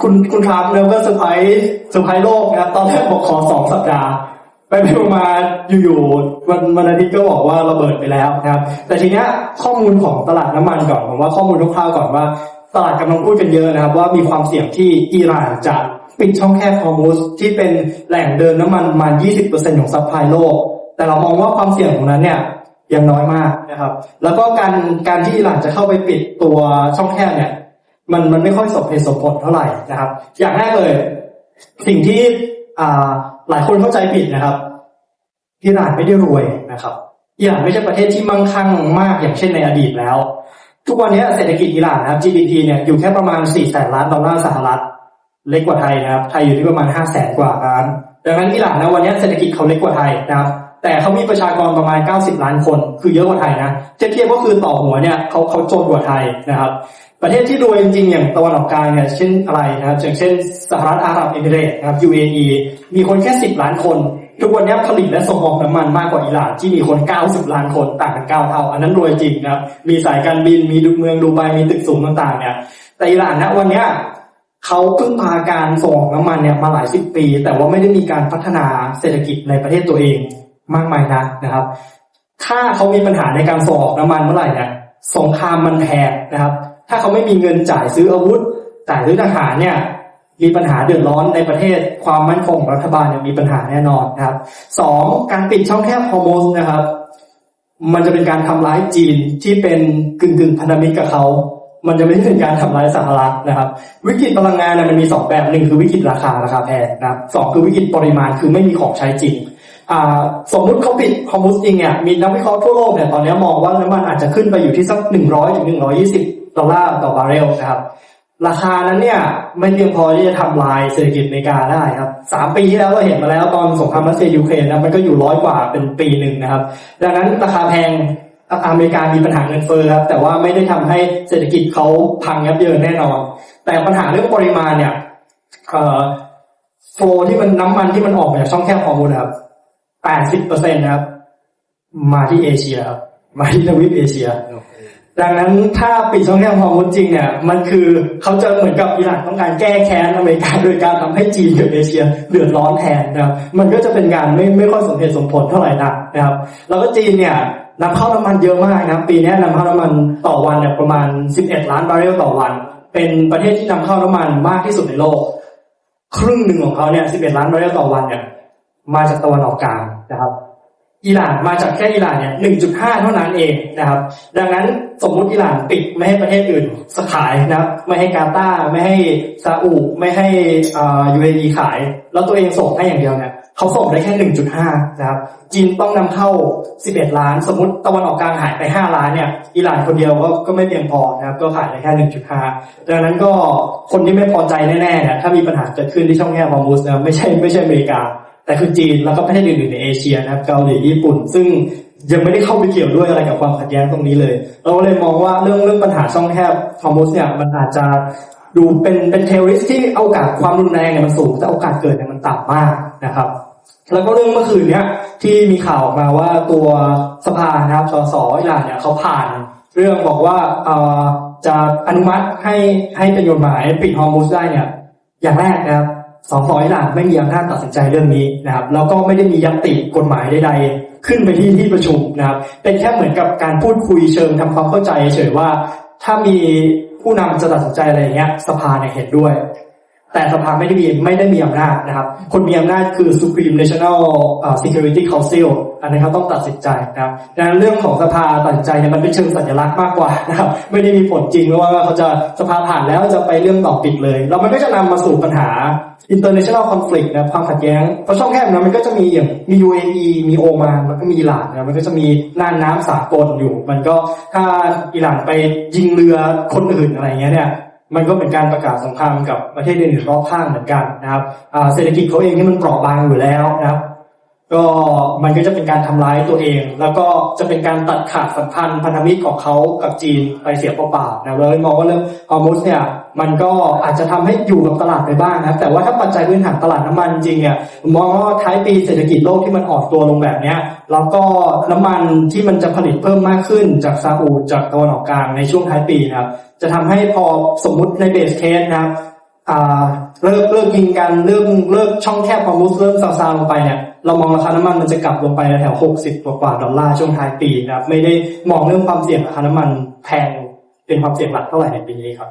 คุณคุณทรัมป์เนี่ยก็เซอร์ไพรส์เซอร์ไพรส์โลกนะครับตอนแรกบอกขอสองสัปดาห์ไปไปมาอยู่ๆวันวันอาทิตย์ก็บอกว่าระเบิดไปแล้วนะครับ แต่ทีเนี้ยข้อมูลของตลาดน้ำมันก่อนผมว่าข้อมูลคร่าวๆก่อนว่า ตลาดกำลังพูดกันเยอะนะครับ ว่ามีความเสี่ยงที่อิหร่านจะปิดช่องแคบฮอร์มุสที่เป็นแหล่งเดินน้ำมันประมาณ 20%ของซัพพลายโลก แต่เรามองว่าความเสี่ยงของนั้นเนี่ยยังน้อยมากนะครับ แล้วก็การการที่อิหร่านจะเข้าไปปิดตัวช่องแคบเนี่ย มันมันไม่ค่อยสมเหตุสมผลเท่าไหร่นะครับ อย่างแรกเลย สิ่งที่อ่าหลายคนเข้าใจผิดนะครับอิหร่านไม่ได้รวยนะครับอิหร่านไม่ใช่ประเทศที่มั่งคั่งมากอย่างเช่นในอดีตแล้ว ทุกวันนี้เศรษฐกิจอิหร่านนะครับ GDP เนี่ยอยู่แค่ประมาณ4แสนล้านดอลลาร์สหรัฐ เล็กกว่าไทยนะครับ ไทยอยู่ที่ประมาณ5แสนกว่าล้าน ดังนั้นอิหร่านนะวันนี้เศรษฐกิจเขาเล็กกว่าไทยนะครับ แต่เขามีประชากรประมาณ 90 ล้านคน คือเยอะกว่าไทยนะเทียบเทียบก็คือต่อหัวเนี่ยเขาเขาจนกว่าไทยนะครับ ประเทศที่รวยจริงๆอย่างตะวันออกกลางเนี่ยเช่นอะไรนะครับอย่างเช่นสหรัฐอาหรับเอมิเรตส์นะครับ UAE มีคนแค่ 10 ล้านคน ทุกวันนี้ผลิตและส่งออกน้ำมันมากกว่าอิหร่านที่มีคน 90 ล้านคนต่างกัน 9 เท่า อันนั้นรวยจริงนะครับมีสายการบินมีเมืองดูไบมีตึกสูงต่างๆเนี่ยแต่อิหร่านนะวันนี้เขาพึ่งพาการส่งออกน้ำมันเนี่ยมาหลายสิบปี แต่ว่าไม่ได้มีการพัฒนาเศรษฐกิจในประเทศตัวเอง มากมายนักนะครับ ถ้าเขามีปัญหาในการส่งออกน้ำมันเมื่อไหร่เนี่ยสงครามมันแพ้นะครับ ถ้าเขาไม่มีเงินจ่ายซื้ออาวุธ จ่ายซื้อทหารเนี่ยมีปัญหาเดือดร้อนในประเทศ ความมั่นคงของรัฐบาลเนี่ยมีปัญหาแน่นอนนะครับสองการปิดช่องแคบฮอร์โมนนะครับ มันจะเป็นการทำร้ายจีนที่เป็นกึ่งกึ่งพันธมิตรกับเขา มันจะไม่ใช่เป็นการทำร้ายสหรัฐนะครับ วิกฤตพลังงานเนี่ยมันมีสองแบบหนึ่งคือวิกฤตราคาราคาแพงนะครับสองคือวิกฤตปริมาณคือไม่มีของใช้จริง สมมุติเขาปิดฮอร์มุสจริงเนี่ยมีนักวิเคราะห์ทั่วโลกเนี่ยตอนนี้มองว่าน้ำมันอาจจะขึ้นไปอยู่ที่สักหนึ่งร้อยถึงหนึ่งร้อยี่สิบดอลลาร์ต่อบาร์เรลนะครับ ราคานั้นเนี่ยไม่เพียงพอที่จะทำลายเศรษฐกิจอเมริกาได้ครับสามปีที่แล้วเราเห็นมาแล้วตอนสงครามรัสเซียยูเครนนะมันก็อยู่ร้อยกว่าเป็นปีหนึ่งนะครับ ดังนั้นราคาแพงอเมริกามีปัญหาเงินเฟ้อครับแต่ว่าไม่ได้ทำให้เศรษฐกิจเขาพังยับเยินแน่นอน แต่ปัญหาเรื่องปริมาณเนี่ยโฟที่มันน้ำมันที่มันออกมาจากช่องแคบฮอร์โมนครับ แปดสิบเปอร์เซ็นต์นะครับ มาที่เอเชียครับมาที่ทวีปเอเชีย ดังนั้นถ้าปิดช่องแคบฮอร์โมนจริงเนี่ย มันคือเขาจะเหมือนกับอิหร่านต้องการแก้แค้นอเมริกาโดยการทำให้จีนกับเอเชียเดือดร้อนแทนนะครับ มันก็จะเป็นการไม่ไม่ค่อยสมเหตุสมผลเท่าไหร่นักนะครับ แล้วก็จีนเนี่ยนำเข้าน้ำมันเยอะมากนะครับปีนี้นำเข้าน้ำมันต่อวันเนี่ยประมาณ 11 ล้านบาร์เรลต่อวัน เป็นประเทศที่นำเข้าน้ำมันมากที่สุดในโลก ครึ่งหนึ่งของเขาเนี่ย 11 ล้านบาร์เรลต่อวันเนี่ย มาจากตะวันออกกลางนะครับ อิหร่านมาจากแค่อิหร่านเนี่ย1.5เท่านั้นเองนะครับ ดังนั้นสมมุติอิหร่านปิดไม่ให้ประเทศอื่นสขายนะครับไม่ให้กาตาร์ไม่ให้ซาอุไม่ให้อ่า UAE ขาย แล้วตัวเองส่งให้อย่างเดียวเนี่ยเขาส่งได้แค่1.5นะครับจีนต้องนำเข้า11ล้าน สมมติตะวันออกกลางหายไป5ล้านเนี่ยอิหร่านคนเดียวก็ก็ไม่เพียงพอนะครับก็ขายได้แค่1.5ดังนั้นก็คนที่ไม่พอใจแน่ๆเนี่ยถ้ามีปัญหาเกิดขึ้นที่ช่องแคบฮอร์มุสนะไม่ใช่ไม่ใช่อเมริกา แต่คือจีนแล้วก็ประเทศอื่นๆในเอเชียนะครับเกาหลีญี่ปุ่น ซึ่งยังไม่ได้เข้าไปเกี่ยวด้วยอะไรกับความขัดแย้งตรงนี้เลย เราเลยมองว่าเรื่องเรื่องปัญหาช่องแคบฮอร์มุสเนี่ยมันอาจจะดูเป็นเป็นเทอริสที่โอกาสความรุนแรงเนี่ยมันสูงแต่โอกาสเกิดเนี่ยมันต่ำมากนะครับแล้วก็เรื่องเมื่อคืนเนี้ยที่มีข่าวออกมาว่าตัวสภานะครับสสอิหร่านเนี่ยเขาผ่าน เรื่องบอกว่าเอ่อจะอนุมัติให้ให้เป็นกฎหมายปิดฮอร์มุสได้เนี่ยอย่างแรกนะครับ สสอหร่านไม่มีอำนาจตัดสินใจเรื่องนี้นะครับแล้วก็ไม่ได้มียัตติกฎหมายใดๆขึ้นไปที่ที่ประชุมนะครับ เป็นแค่เหมือนกับการพูดคุยเชิงทำความเข้าใจเฉยๆว่า ถ้ามีผู้นำจะตัดสินใจอะไรอย่างเงี้ยสภาเนี่ยเห็นด้วย แต่สภาไม่ได้มีไม่ได้มีอำนาจนะครับ คนมีอำนาจคือ Supreme National เอ่อ Security Council อันนี้เขาต้องตัดสินใจนะครับดังนั้นเรื่องของสภาตัดสินใจเนี่ยมันเป็นเชิงสัญลักษณ์มากกว่านะครับ ไม่ได้มีผลจริงเพราะว่าเขาจะสภาผ่านแล้วจะไปเรื่องต่อปิดเลย แล้วมันก็จะนำมาสู่ปัญหา international conflict นะความขัดแย้งเพราะช่องแคบนั้นมันก็จะมีอย่างมี UAE มีโอมานมันก็มีอิหร่านนะมันก็จะมีน่านน้ำสากลอยู่ มันก็ถ้าอิหร่านไปยิงเรือคนอื่นอะไรเงี้ยเนี่ย มันก็เป็นการประกาศสงครามกับประเทศอื่นๆรอบข้างเหมือนกันนะครับเศรษฐกิจเขาเองนี่มันเปราะบางอยู่แล้วนะครับก็มันก็จะเป็นการทำร้ายตัวเอง แล้วก็จะเป็นการตัดขาดสัมพันธ์พันธมิตรของเขากับจีนไปเสียเปล่าๆนะเลยมองว่าเรื่องฮอร์มุสเนี่ย มันก็อาจจะทำให้อยู่กับตลาดไปบ้างนะครับ แต่ว่าถ้าปัจจัยพื้นฐานตลาดน้ำมันจริงเนี่ยมองว่าท้ายปีเศรษฐกิจโลกที่มันอ่อนตัวลงแบบเนี้ยแล้วก็น้ำมันที่มันจะผลิตเพิ่มมากขึ้นจากซาอุจากตะวันออกกลางในช่วงท้ายปีนะครับจะทำให้พอสมมุติในเบสเคสนะครับเลิกเลิกยิงกันเลิกเลิกช่องแคบฮอร์มุสเริ่มซาซาลงไปเนี่ยเรามองราคาน้ำมันมันจะกลับลงไปแถวหกสิบกว่าดอลลาร์ช่วงท้ายปีนะครับไม่ได้มองเรื่องความเสี่ยงราคาน้ำมันแพงเป็นความเสี่ยงหลักเท่าไหร่ในปีนี้ครับ